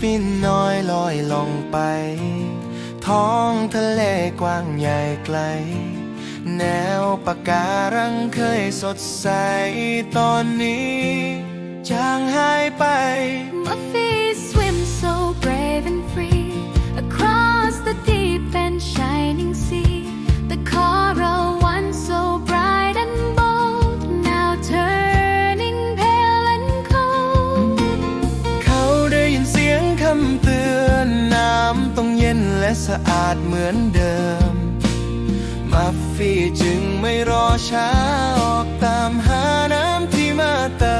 ฟินน้อยลอยลงไป ท้องทะเลกว้างใหญ่ไกล แนวปะการังเคยสดใสตอนนี้จางหายไป Muffy swims so brave and free สะอาดเหมือนเดิม มัฟฟี่จึงไม่รอช้าออกตามหาน้ำที่มาเติ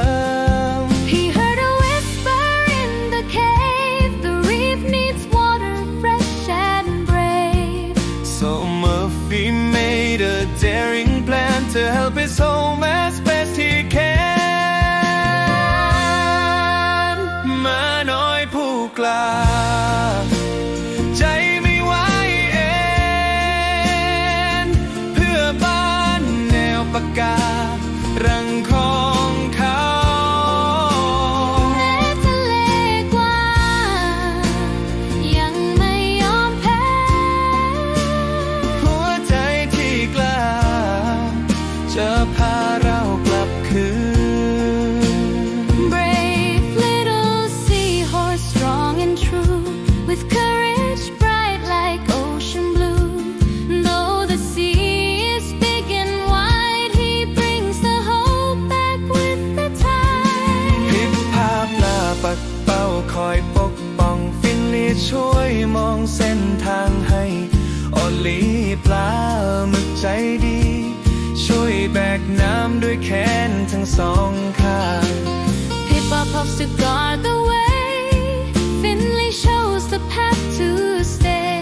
ม He heard a whisper in the cave. The reef needs water fresh and brave. So Murphy made a daring plan to help his home ใจดี ช่วยแบกน้ำด้วยแขนทั้งสองข้าง Pippa puffs to guard the way. Finley shows the path to stay.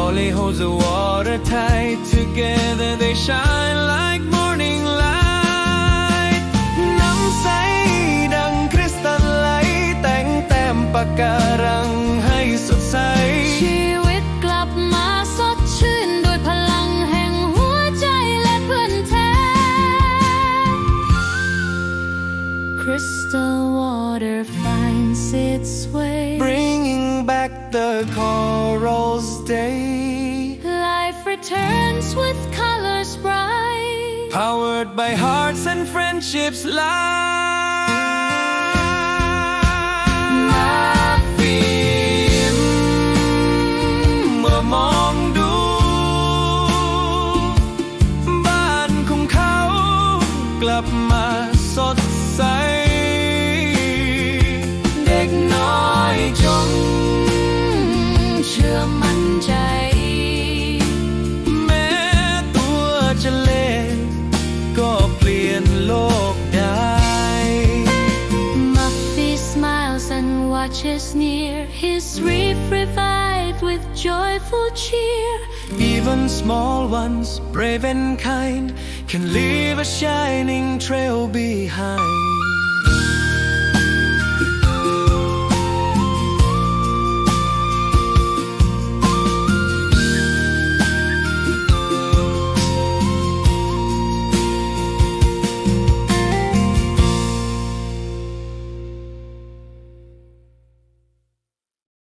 Ollie holds the water tight. Together they shine like morning light. น้ำใสดังคริสตัลไหลแต่งแต้มปะการั finds its way Bringing back the corals day. Life returns with colors bright Powered by hearts and friendships. เมื่ watches near his reef revived with joyful cheer Even small ones, brave and kind, can leave a shining trail behind.